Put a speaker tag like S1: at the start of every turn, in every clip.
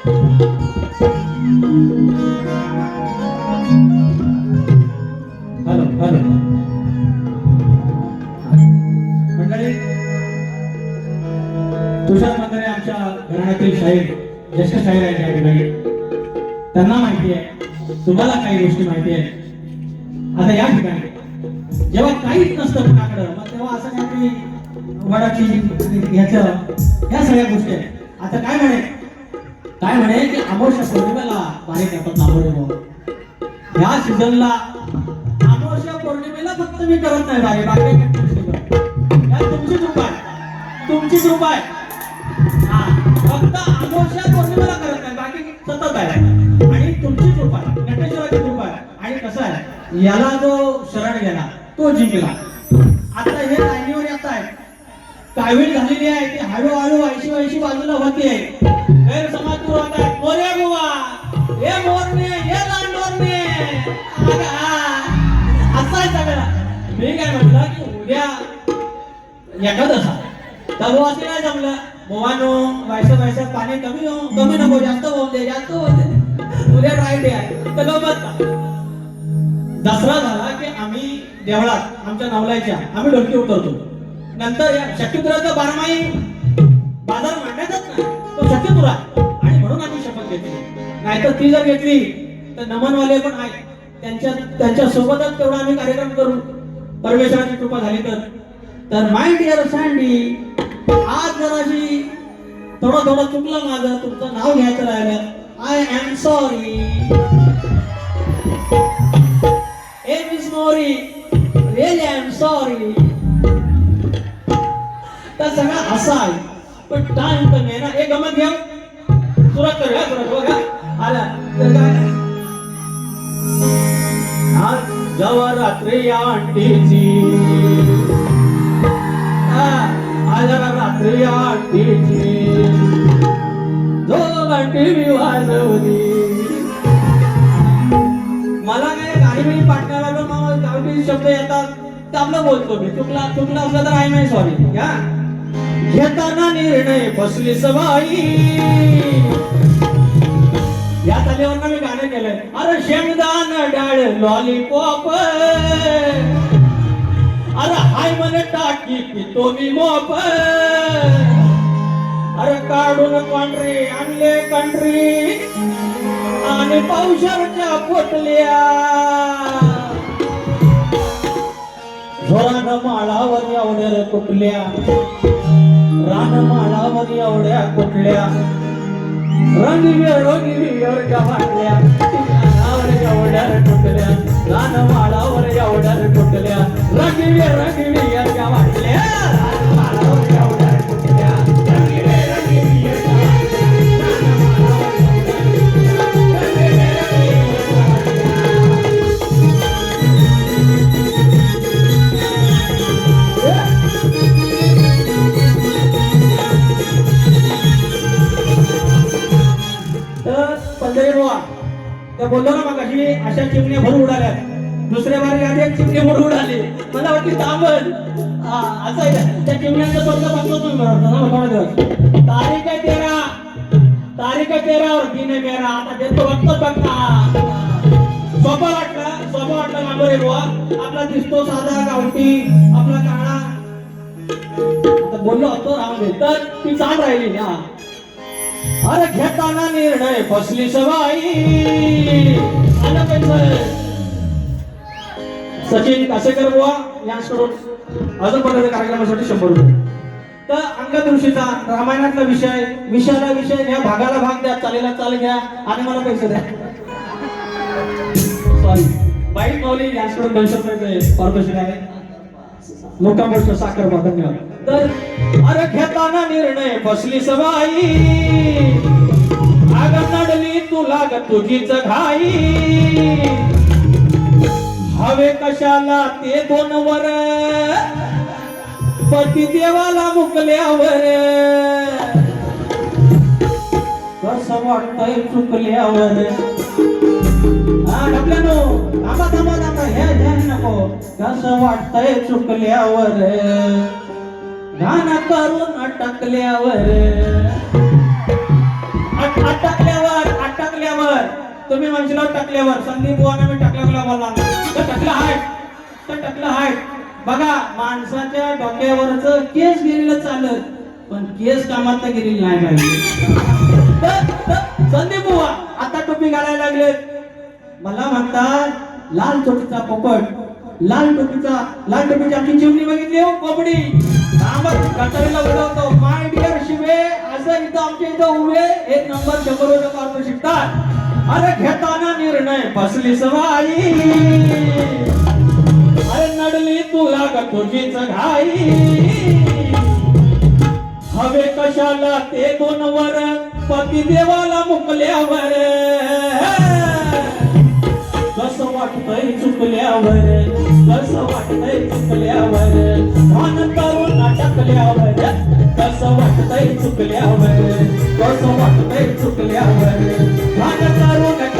S1: तुषार मंदिरे आमच्या घराण्यातील शाहीर ज्येष्ठ शाहीर आहेत या ठिकाणी. त्यांना माहिती आहे तुम्हाला काही गोष्टी माहिती आहे आता या ठिकाणी जेव्हा काहीच नसतं कुणाकडं मग तेव्हा असं काहीतरी वडाची ह्याच या सगळ्या गोष्टी आहेत. आता काय म्हणे? काय म्हणे की अमोशा पौर्णिमेला बारीक आपण नामोडे ह्या सीझनला अमावस्या पौर्णिमेला फक्त मी करत नाही बारे बाकी तुमची कृपा आहे. तुमची कृपा आहे. फक्त अमावस्या पौर्णिमेला करत नाही बाकी सतत आहे. आणि तुमची कृपा आहे नटेश्वराची कृपा आहे. आणि कसं आहे याला जो शरण गेला तो जिंकला. आता हे लाईनीवर येत आहे कावीळ झालेली आहे ती हळूहळू ऐशी ऐशी बाजूला होती आहे गैरसमाज दूर होत आहे. मोरे बुवा. हे मोरने हे लांडोरने अगं, आ. आहे सगळं. मी काय म्हटलं की उद्या एखादं तर असं नाही जमलं. मोवानो व्हायचं व्हायचं पाणी कमी हो कमी नको जास्त होऊ दे जास्त होऊ दे. उद्या राईट आहे. तर गमत का? दसरा झाला की आम्ही देवळात आमच्या नवलायच्या आम्ही डोलकी उतरतो. नंतर या शक्तिपुराचा बारमाही बाजार मांडायचाच भरपूर आहे. आणि म्हणून आम्ही शपथ घेतली. नाहीतर ती जर घेतली तर नमनवाले पण आहेत. त्यांच्या त्यांच्या सोबतच तेवढा आम्ही कार्यक्रम करू. परमेश्वराची कृपा झाली तर. तर माय डिअर सँडी आज जराशी थोडं थोडं चुकलं माझं तुमचं नाव घ्यायचं राहिलं. I am sorry a miss Mori really I am sorry तर सगळा असा आहे. पण टाइम तर नाही ना एक गमत घ्या. सुरत करूया सुरत बघा आला. तर काय? आज जेव्हा रात्री या अंटीची आज रात्री या अंटीची जो घंटी मी वाजवली मला काय गाडी बिडी पाठवायला मग गावठी शब्द येतात. ते आपलं बोलतो मी. चुकला चुकला असला तर आय नाही सॉरी या. घेताना निर्णय फसली सवाई या तालीवर मी गाणं केलंय? अरे शेंगदान डाळ लॉलीपॉप अरे हाय म्हणे टाकी पितो मी मोप. अरे काढून पांढरे आणले कंट्री आणि पावसाच्या पोटल्या जोरानं माळावर एवढ्या रे कुठल्या? रानमाळावर एवढ्या कुठल्या? रंगी एवढ्या वाटल्या एवढ्या रे कुठल्या? रान एवढ्या रे कुठल्या? रंगी रंगी एवढ्या वाटल्या रानमाळावर एवढ्या असं आहे का? त्या चिमण्यांचं बंद बघतो तुम्ही बरोबर ना थोडा दिवस. तारीख आहे तेरा. तारीख आहे तेरा और दिन आहे मेरा. आता देतो बघतो बघता. सोपं वाटलं सोपं वाटलं नांबरे बुवा. आपला दिसतो साधा गावठी आपला काळा. आता बोललो होतो राहून दे तर ती चाल राहिली ना अरे घेताना निर्णय फसली सवाई. आलं पाहिजे सचिन कासेकर बुवा. यांच्याकडून अजून पर्यंत कार्यक्रमासाठी शंभर रुपये. तर अंगदृष्टीचा रामायणातला विषय विषयाला विषय घ्या भागाला भाग द्या चालेला चाल घ्या आणि मला पैसे द्या. सॉरी बाईक माऊली यांच्याकडून दोनशे रुपयाचे पारितोषिक आहे. मोठा गोष्ट साखर बा धन्यवाद तर अरे घेताना निर्णय बसली सवाई आग नडली तुला ग तुझीच घाई. हवे कशाला ते दोन वर? पती देवाला मुकल्यावर. कस वाटतय चुकल्यावर? हा थांबा थांबा थांबा. हे ध्यान नको. कसं वाटतंय चुकल्यावर? घाण करून अटकल्यावर. अटकल्यावर अटकल्यावर. तुम्ही म्हणशील अटकल्यावर. संदीप बुवाने मी टकलं मला तर टकलं हाय. तर टकलं हाय. बघा माणसाच्या डोक्यावरच केस गेलेलं चालत पण केस कामात गेलेली नाही पाहिजे संदीप बुवा आता टोपी घालायला लागले. मला म्हणतात लाल टोपीचा पोपट लाल टोपीचा लाल टोपीची आपली चिमणी बघितली हो कोबडी. रामत उडवतो. माय डिअर शिवे असं इथं आमच्या इथं उभे एक नंबर शंभर वर्ष मार्ग शिकतात. अरे घेत नाही फसली सवाई अरे नडली तुला का तुझीच घाई? हवे कशाला ते दोन वर? पती देवाला मुकल्यावर. कस वाटतय चुकल्यावर? कस वाटतंय चुकल्यावर? भान करून अटकल्यावर. कस वाटतय चुकल्यावर? कस वाटतय चुकल्यावर? भान करून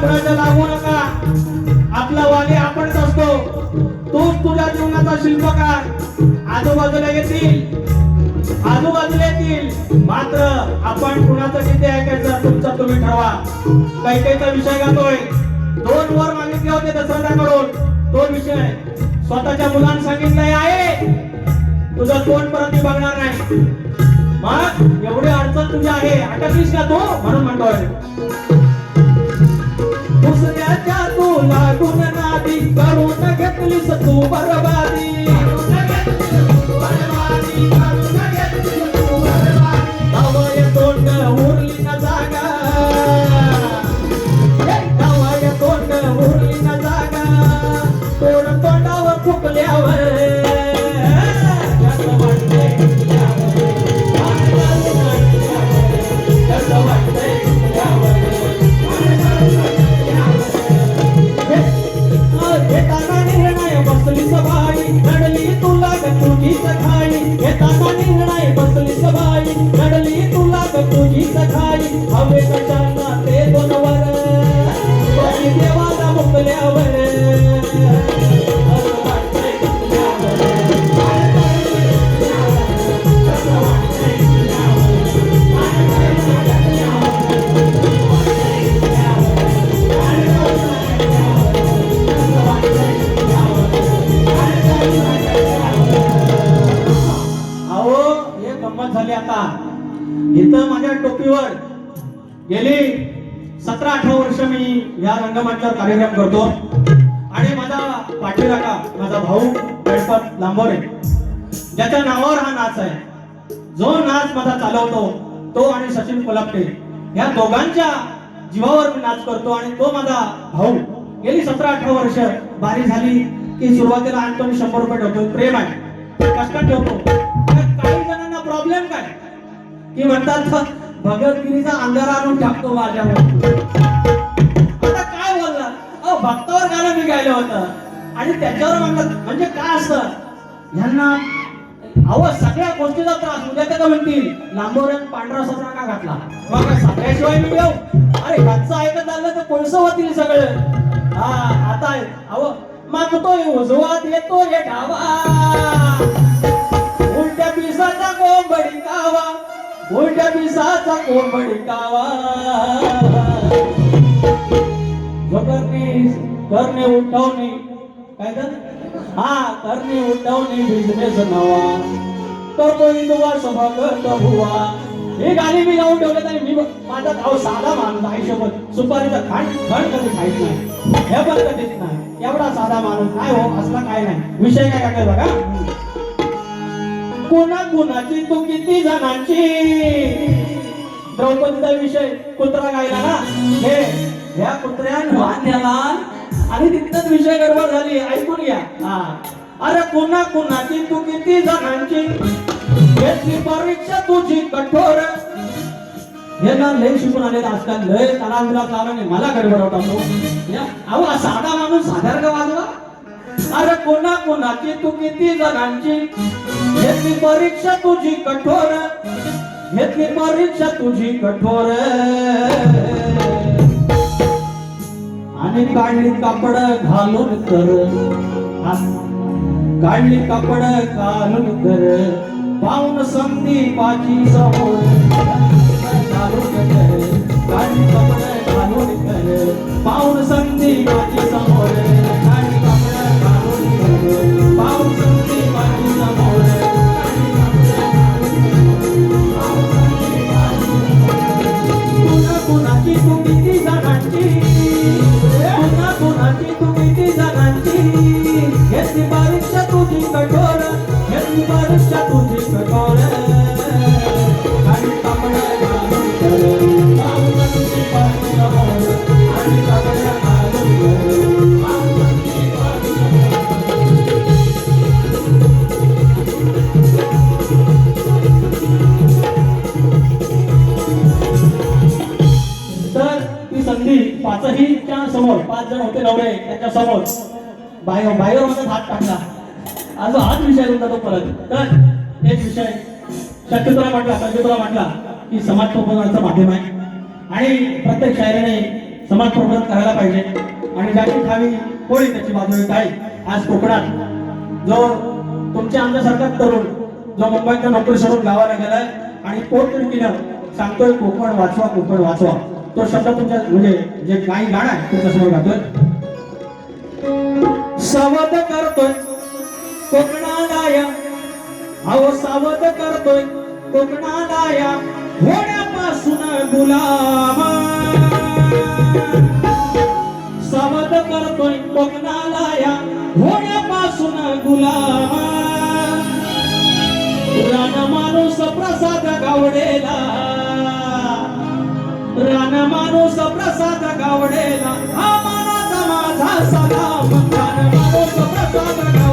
S1: कुणाच्या लागू नका. आपला वाली आपणच असतो. तूच तुझ्या जीवनाचा शिल्पकार. आजूबाजूला येतील. आजूबाजूला येतील. मात्र आपण कुणाचं किती ऐकायचं तुमचं तुम्ही ठरवा. काही काहीचा विषय गातोय. दोन वर मागितले होते दसऱ्याकडून दोन विषय. स्वतःच्या मुलांना सांगितलंय आहे. तुझं तोंड परत बघणार नाही. मग एवढी अडचण तुझी आहे. अटकलीस का तू म्हणून म्हणतोय. दुसऱ्याच्या लागून नादी करून घेतलीस तू बरबादी. गेली सतरा अठरा वर्ष मी या रंगमंचावर कार्यक्रम करतो. आणि माझा पाठीराखा माझा भाऊ गणपत लांबोरे ज्याच्या नावावर हा नाच आहे. जो नाच माझा चालवतो तो आणि सचिन कोलापटे या दोघांच्या जीवावर मी नाच करतो आणि तो माझा भाऊ. गेली सतरा अठरा वर्ष बारी झाली की सुरुवातीला आणतो आणि शंभर रुपये ठेवतो. प्रेम आहे. कष्टात ठेवतो. काही जणांना प्रॉब्लेम काय? की म्हणतात भगवतगिरीचा अंधार आणून टाकतो माझ्यावर. आता काय बोलणार? अहो भक्तावर गाणं मी गायलं होतं. आणि त्याच्यावर म्हणतात म्हणजे काय असतं? ह्यांना अहो सगळ्या गोष्टीचा त्रास. उद्या त्या म्हणतील? लांबोऱ्यात पांढरा सदरा का घातला. मग काय सगळ्याशिवाय मी येऊ? अरे घरचं ऐकत आलं तर कोळसं होतील सगळं. हा आता अहो मागतोय उजवात येतो हे डावा. उलट्या पिसाचा कोंबडी कावा उलट्या पिसाचा कोंबडी कावा. जो करणे करणे उठवणे. काय तर हा करणे उठवणे बिझनेस नवा. करतो इंदुवा सभागत भुवा हे गाणी मी लावून ठेवले तरी मी माझा भाव साधा माणूस आयुष्यभर सुपारीचा खाण खण कधी खाईत नाही. हे पण कधीच नाही. एवढा साधा माणूस नाही हो असला काय नाही. विषय काय काय बघा? कोणा कोणाची तू किती जणांची? द्रौपदीचा विषय कुत्रा गायला ना? हे ह्या कुत्र्यान वाद्याला आणि तिथंच विषय गडबड झाली ऐकून घ्या. हा. अरे कोणा कोणाची तू किती जणांची? घेतली परीक्षा तुझी कठोर. हे ना लय शिकून आले आजकाल लय तलांतरा कारण मला गडबड होता या. अहो साधा माणूस साधारण का वाजवा अरे कोणा कोणाची तू किती जणांची? घेतली परीक्षा तुझी कठोर. घेतली परीक्षा तुझी कठोर. आणि काढली कापड घालून कर. काढली कापड घालून कर. पाऊन संदीपाची समोर समोर. बाहेर बाहेर हात टाकला. आज हाच विषय होता तो परत. तर एक विषय. शक्यतोला म्हटला शक्यतोला म्हटला की समाज प्रबोधनाचं माध्यम आहे. आणि प्रत्येक शायराने समाज प्रबोधन करायला पाहिजे. आणि ज्याची ठावी होईल त्याची बाजू काय आज कोकणात जो तुमच्या आमच्यासारखा तरुण जो मुंबईतल्या नोकरी सोडून गावाला गेलाय आणि पोटतिडकीनं सांगतोय कोकण वाचवा कोकण वाचवा. तो शब्द तुमच्या म्हणजे जे काही गाणं आहे तुमच्या गातोय. सावध करतोय. कोकणालाया अहो सावध करतोय. कोकणालाया होण्यापासून गुलाम. सावध करतोय. कोकणालाया होण्यापासून गुलाम. रान माणूस प्रसाद गावडेला. रान माणूस प्रसाद गावडेला. हा मानाचा माझा सलाम. रान माणूस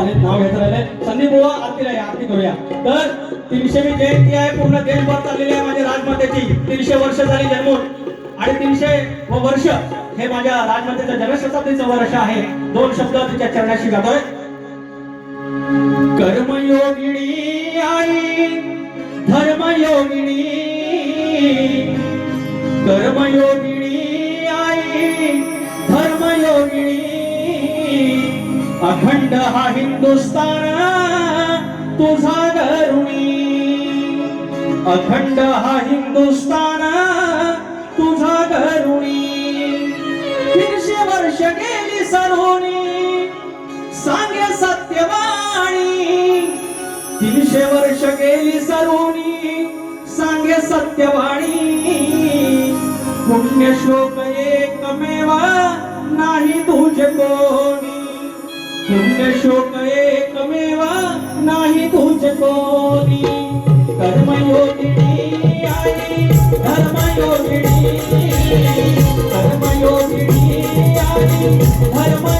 S1: माझे नाव घेत राहिले. संदीप बुवा आरतीला या आरती करूया. तर तीनशेवी जयंती आहे पूर्ण देशभर चाललेली आहे माझ्या राजमातेची. तीनशे वर्ष झाली जन्मून. आणि तीनशे व वर्ष हे माझ्या राजमातेचं जनशताब्दीचं वर्ष आहे. दोन शब्द तिच्या चरणाशी जातोय कर्मयोगिणी आई धर्मयोगिणी कर्मयोगिणी आई धर्मयोगिणी अखंड हा हिंदुस्तान तुझा गरुणी अखंड हा हिंदुस्तान तुझा गरुणी तीनशे वर्ष गेली सरोनी सांगे सत्यवाणी. तीनशे वर्ष गेली सरोनी सांगे सत्यवाणी. पुण्यश्लोक एकमेवा नाही तुझे कोणी. पुण्य शोक एकमेवा नाही तुझ कोणी. कर्मयोगिनी आई धर्मयोगिनी. कर्मयोगिनी आई धर्म